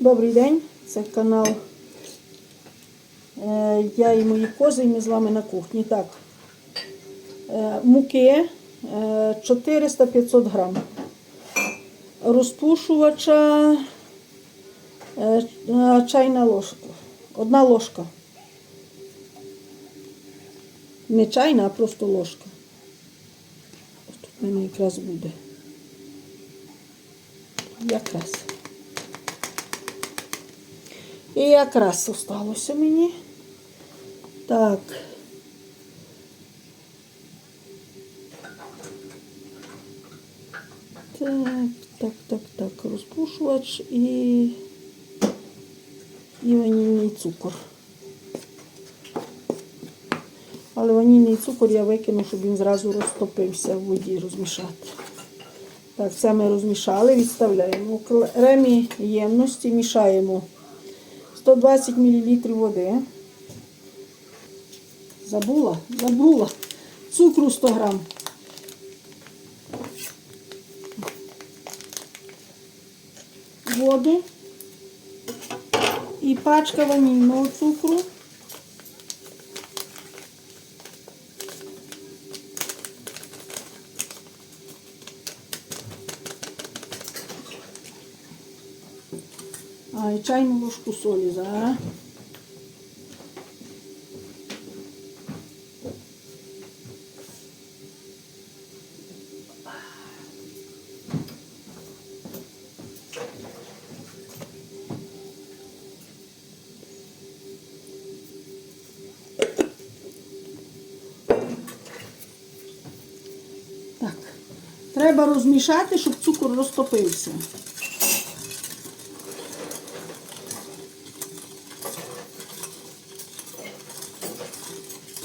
Добрий день, це канал е, Я і мої кози, і ми з вами на кухні. Так, е, муки е, 400-500 грам. Розпушувача е, е, чайна ложка. Одна ложка. Не чайна, а просто ложка. Тут в мене якраз буде. Якраз. І якраз осталося мені. Так. Так, так, так, так. Розпушувач і, і ванільний цукор. Але ванільний цукор я викину, щоб він зразу розтопився в воді розмішати. Так, це ми розмішали, відставляємо. У окремі ємності мішаємо 120 мл води. Забула? Забула. Цукру 100 грам. Воду і пачка ванільного цукру. А, чайну ложку солі зараз. Треба розмішати, щоб цукор розтопився.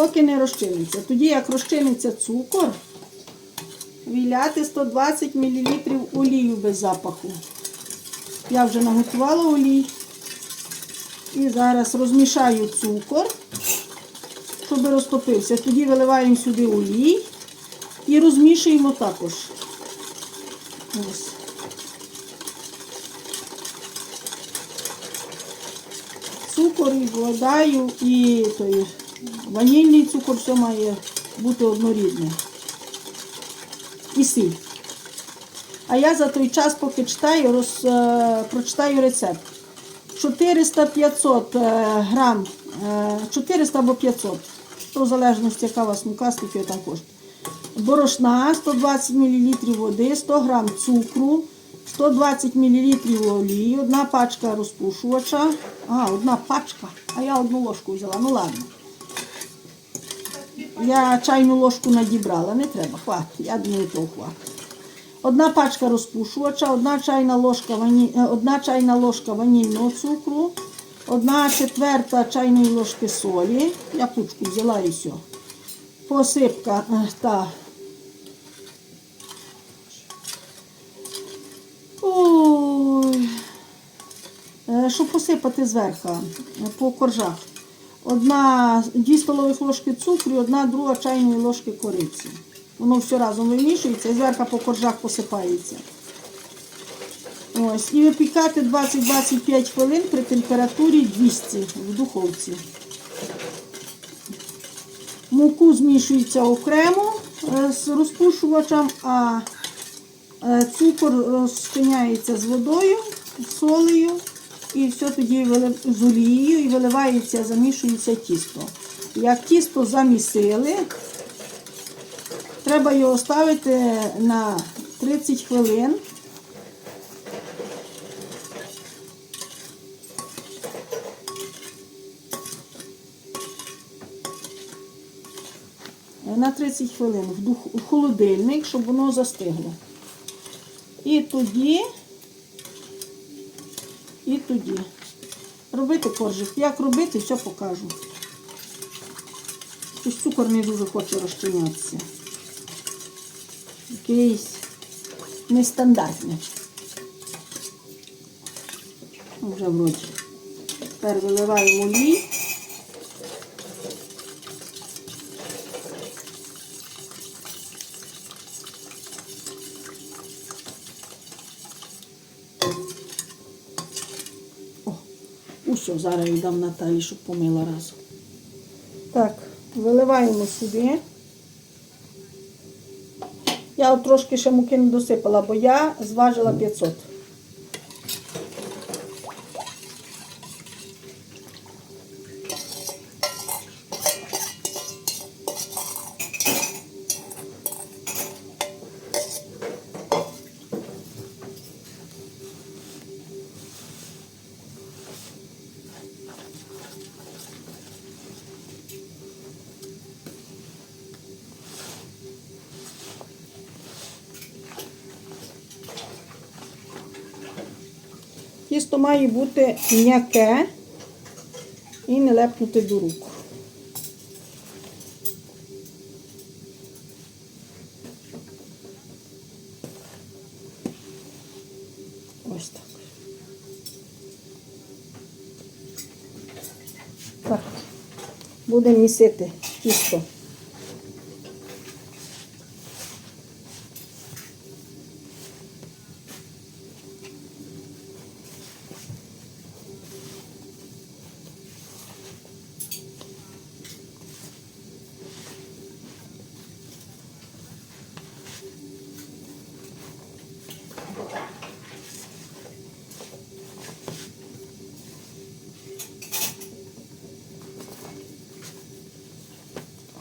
Поки не розчиниться. Тоді, як розчиниться цукор, віляти 120 мл олію без запаху. Я вже наготувала олій. І зараз розмішаю цукор, щоб розтопився. Тоді виливаємо сюди олій і розмішуємо також. Ось. Цукор і водою і той, ванільний цукор, все має бути однорідне. І сіль. А я за той час, поки читаю, роз, е, прочитаю рецепт. 400-500 е, грам, е, 400 або 500, то в залежності, яка у вас мука, скільки там коштує. Борошна, 120 мл води, 100 грам цукру, 120 мл олії, одна пачка розпушувача. А, одна пачка, а я одну ложку взяла. Ну ладно. Я чайну ложку надібрала, не треба, хватить, я думаю, того хватить. Одна пачка розпушувача, одна чайна ложка, вані... е, одна чайна ложка ванільного цукру, одна четверта чайної ложки солі. Я пучку взяла і все. Посипка е, та. Ой. Е, Щоб посипати зверху по коржах. Одна 2 столових ложки цукру і одна друга чайної ложки кориці. Воно все разом вимішується і зверху по коржах посипається. Ось. І випікати 20-25 хвилин при температурі 200 в духовці. Муку змішується окремо е, з розпушувачем, а е, цукор розчиняється з водою, солею. І все тоді з олією і виливається, замішується тісто. Як тісто замісили, треба його ставити на 30 хвилин. На 30 хвилин в холодильник, щоб воно застигло. І тоді, і тоді. Робити коржик. Як робити, все покажу. Ось цукор не дуже хоче розчинятися. Якийсь нестандартний. Вже вроді. Тепер виливаємо олій. Усьо, зараз віддам дам Наталі, щоб помила разом. Так, виливаємо сюди. Я от трошки ще муки не досипала, бо я зважила 500. Тісто має бути м'яке і не лепнути до рук. Ось так. Так, будемо місити тісто.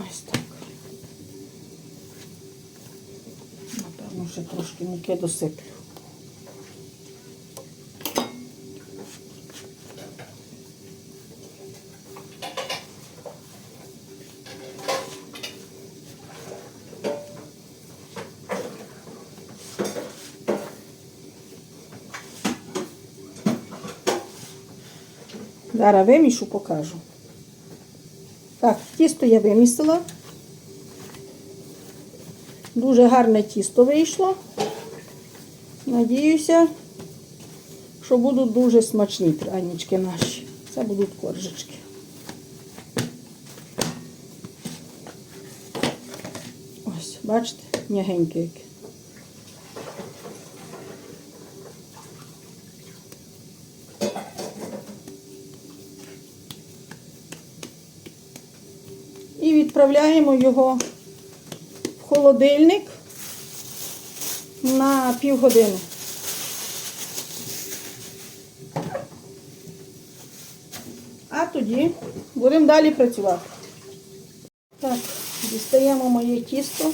Ось так. Напевно, ще трошки муки досиплю. Зараз вимішу, покажу. Так, тісто я вимісила. Дуже гарне тісто вийшло. Надіюся, що будуть дуже смачні прянички наші. Це будуть коржички. Ось, бачите, м'ягеньке яке. І відправляємо його холодильник на півгодини. А тоді будемо далі працювати. Так, дістаємо моє тісто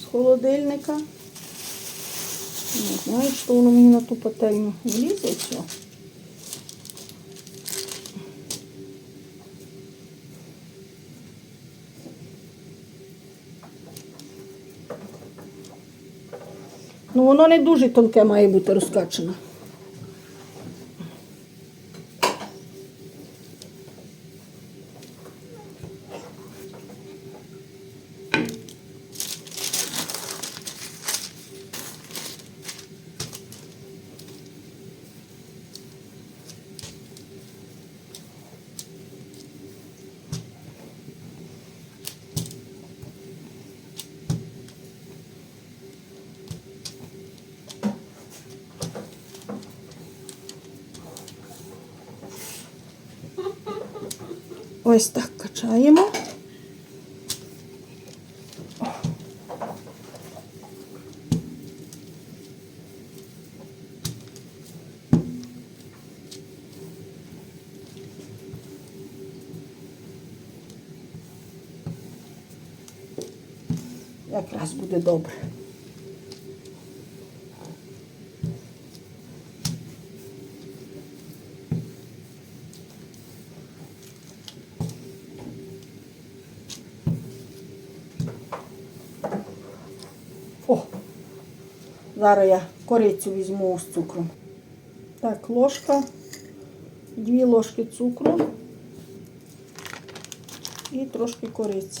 з холодильника. Не знаю, що воно мені на ту пательню влізе все. Ну, воно не дуже тонке має бути розкачане. Ось так качаємо. Якраз буде добре. Зараз я корицю візьму з цукром. Так, ложка, дві ложки цукру і трошки кориці.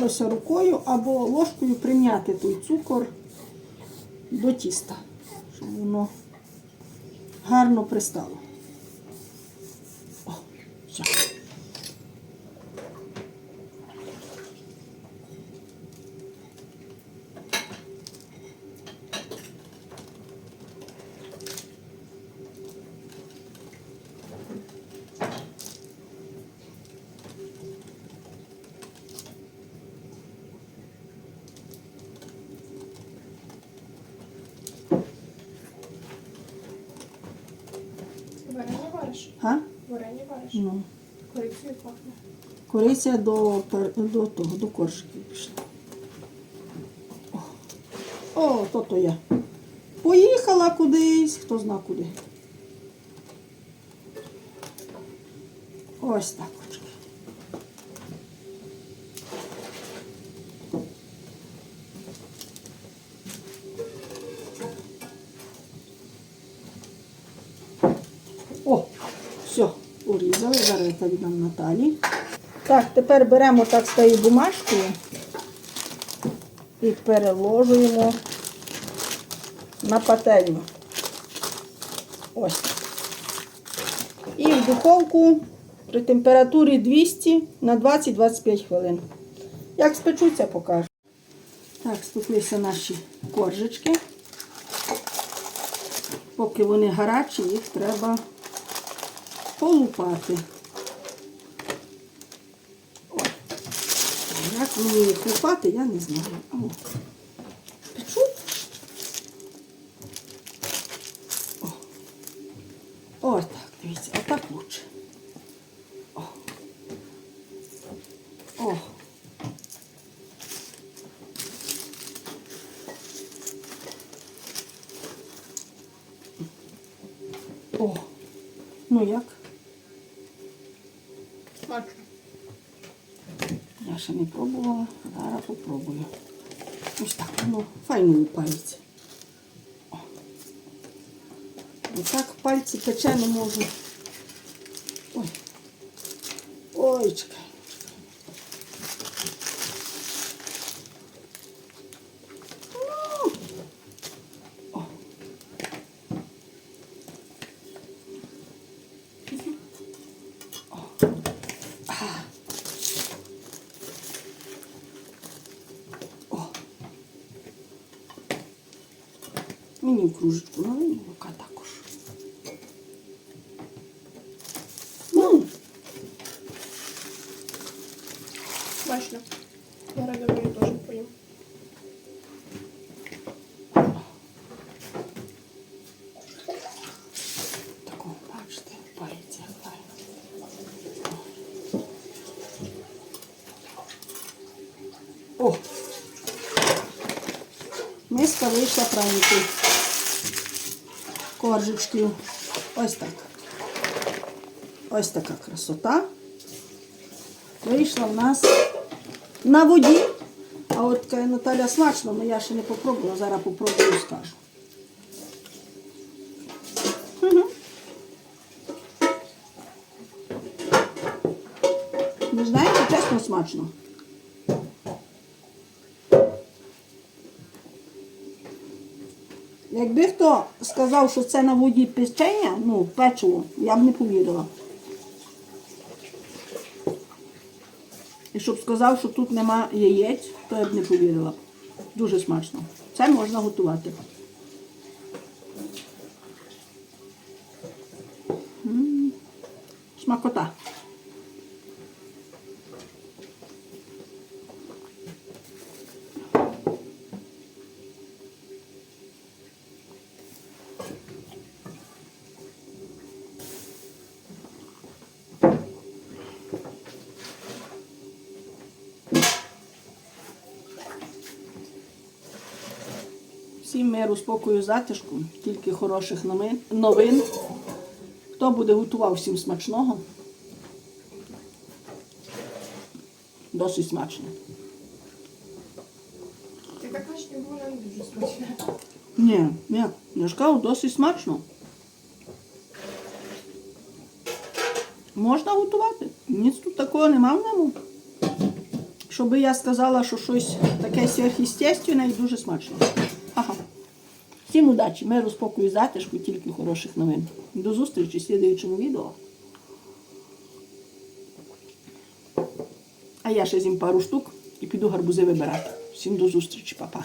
Взялося рукою або ложкою прийняти той цукор до тіста, щоб воно гарно пристало. О, все. Варення вариш? А? Варення вариш? Ну. Корицею пахне. Кориця до, до того, до коржиків пішла. О, О то то я. Поїхала кудись, хто зна куди. Ось так. Зараз я Наталі. Так, тепер беремо так з тією бумажкою і переложуємо на пательню. Ось. І в духовку при температурі 200 на 20-25 хвилин. Як спечуться, покажу. Так, спеклися наші коржички. Поки вони гарячі, їх треба полупати. Ой. Як мені я не знаю. Не пробувала, зараз попробую. Ось так воно файно лупається. Отак пальці пече не можу. Ой. Ой, Мені в кружечку налий молока також. Ну, Смачно. Зараз думаю, теж поїм. такого, бачите, пальці файно. О! Миска вийшла Коржичків. Ось так. Ось така красота. Вийшла в нас на воді. А от каже Наталя смачно, але я ще не попробувала, зараз попробую скажу. Не знаєте, чесно смачно. Якби хто сказав, що це на воді печення, ну, печиво, я б не повірила. І щоб сказав, що тут нема яєць, то я б не повірила. Дуже смачно. Це можна готувати. М, Смакота. Всім миру, спокою, затишку, тільки хороших новин. Хто буде готував всім смачного? Досить смачно. Ти так кажеш, ніби вона не дуже смачна. Ні, ні, я ж кажу, досить смачно. Можна готувати. Ніц тут такого нема в ньому. Щоби я сказала, що щось таке сверхъестественне і дуже смачне. Ага. Всім удачі, миру, спокою, затишку, тільки хороших новин. До зустрічі в слідуючому відео. А я ще зім пару штук і піду гарбузи вибирати. Всім до зустрічі, па-па.